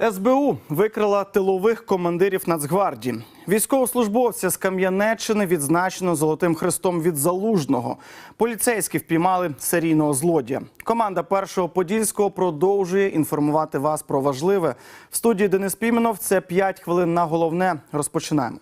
СБУ викрила тилових командирів Нацгвардії. Військовослужбовця з Кам'янеччини відзначено золотим хрестом від залужного. Поліцейські впіймали серійного злодія. Команда першого подільського продовжує інформувати вас про важливе. В студії Денис Піменов. Це 5 хвилин на головне. Розпочинаємо.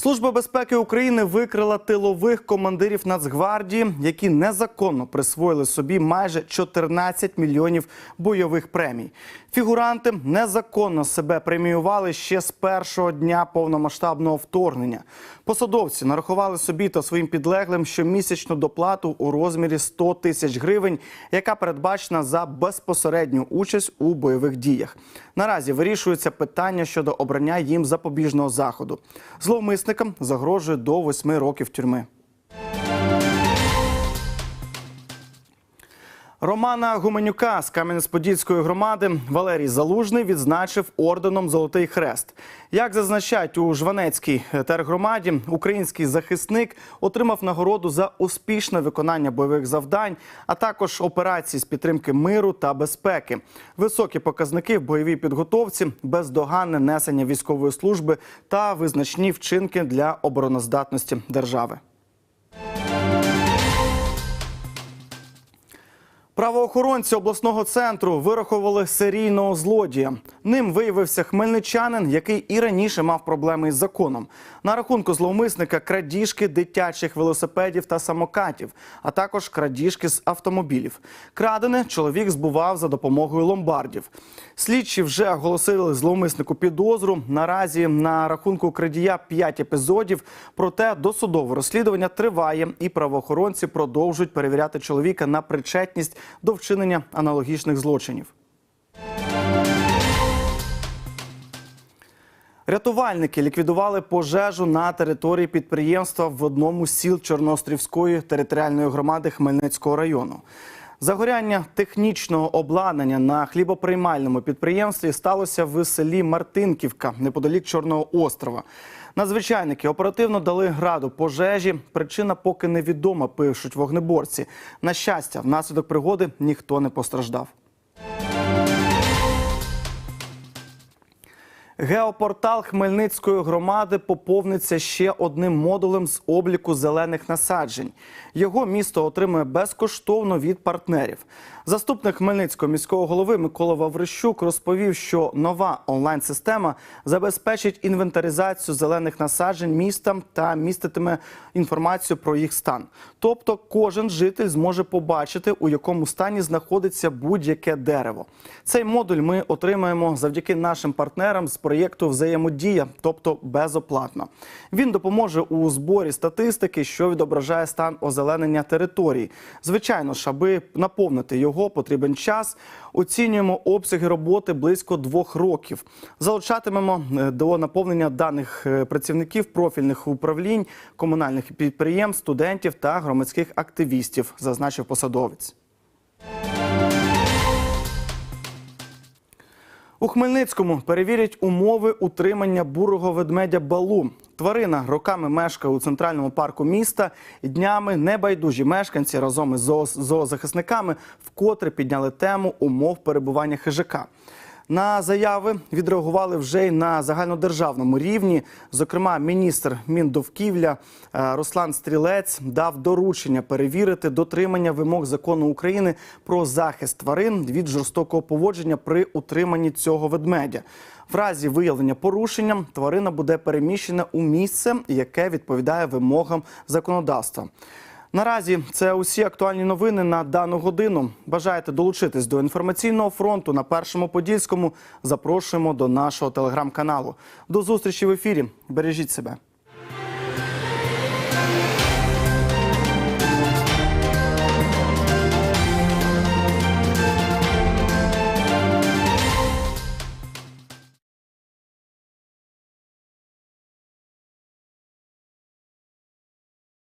Служба безпеки України викрила тилових командирів Нацгвардії, які незаконно присвоїли собі майже 14 мільйонів бойових премій. Фігуранти незаконно себе преміювали ще з першого дня повномасштабного вторгнення. Посадовці нарахували собі та своїм підлеглим щомісячну доплату у розмірі 100 тисяч гривень, яка передбачена за безпосередню участь у бойових діях. Наразі вирішується питання щодо обрання їм запобіжного заходу. Зловмисникам загрожує до 8 років тюрми. Романа Гуменюка з Кам'янець-Подільської громади Валерій Залужний відзначив орденом Золотий Хрест. Як зазначають у Жванецькій тергромаді, український захисник отримав нагороду за успішне виконання бойових завдань, а також операцій з підтримки миру та безпеки. Високі показники в бойовій підготовці, бездоганне несення військової служби та визначні вчинки для обороноздатності держави. Правоохоронці обласного центру вирахували серійного злодія. Ним виявився хмельничанин, який і раніше мав проблеми із законом. На рахунку зловмисника крадіжки дитячих велосипедів та самокатів, а також крадіжки з автомобілів. Крадене чоловік збував за допомогою ломбардів. Слідчі вже оголосили зловмиснику підозру. Наразі на рахунку крадія 5 епізодів. Проте досудове розслідування триває, і правоохоронці продовжують перевіряти чоловіка на причетність до вчинення аналогічних злочинів. Рятувальники ліквідували пожежу на території підприємства в одному з сіл Чорноострівської територіальної громади Хмельницького району. Загоряння технічного обладнання на хлібоприймальному підприємстві сталося в селі Мартинківка неподалік Чорного острова. Надзвичайники оперативно дали граду пожежі. Причина поки невідома, пишуть вогнеборці. На щастя, внаслідок пригоди ніхто не постраждав. Геопортал Хмельницької громади поповниться ще одним модулем з обліку зелених насаджень. Його місто отримує безкоштовно від партнерів. Заступник Хмельницького міського голови Микола Ваврищук розповів, що нова онлайн-система забезпечить інвентаризацію зелених насаджень містам та міститиме інформацію про їх стан. Тобто, кожен житель зможе побачити, у якому стані знаходиться будь-яке дерево. Цей модуль ми отримаємо завдяки нашим партнерам з проєкту Взаємодія, тобто безоплатно. Він допоможе у зборі статистики, що відображає стан озеленення території. Звичайно ж, аби наповнити його, потрібен час. Оцінюємо обсяги роботи близько двох років. Залучатимемо е, до наповнення даних е, працівників профільних управлінь, комунальних підприємств, студентів та громадських активістів, зазначив посадовець. У Хмельницькому перевірять умови утримання бурого ведмедя Балу. Тварина роками мешкає у центральному парку міста. Днями небайдужі мешканці разом із зоо- зоозахисниками вкотре підняли тему умов перебування хижака. На заяви відреагували вже й на загальнодержавному рівні. Зокрема, міністр Міндовківля е, Руслан Стрілець дав доручення перевірити дотримання вимог закону України про захист тварин від жорстокого поводження при утриманні цього ведмедя. В разі виявлення порушення тварина буде переміщена у місце, яке відповідає вимогам законодавства. Наразі це усі актуальні новини на дану годину. Бажаєте долучитись до інформаційного фронту на першому подільському? Запрошуємо до нашого телеграм-каналу. До зустрічі в ефірі. Бережіть себе.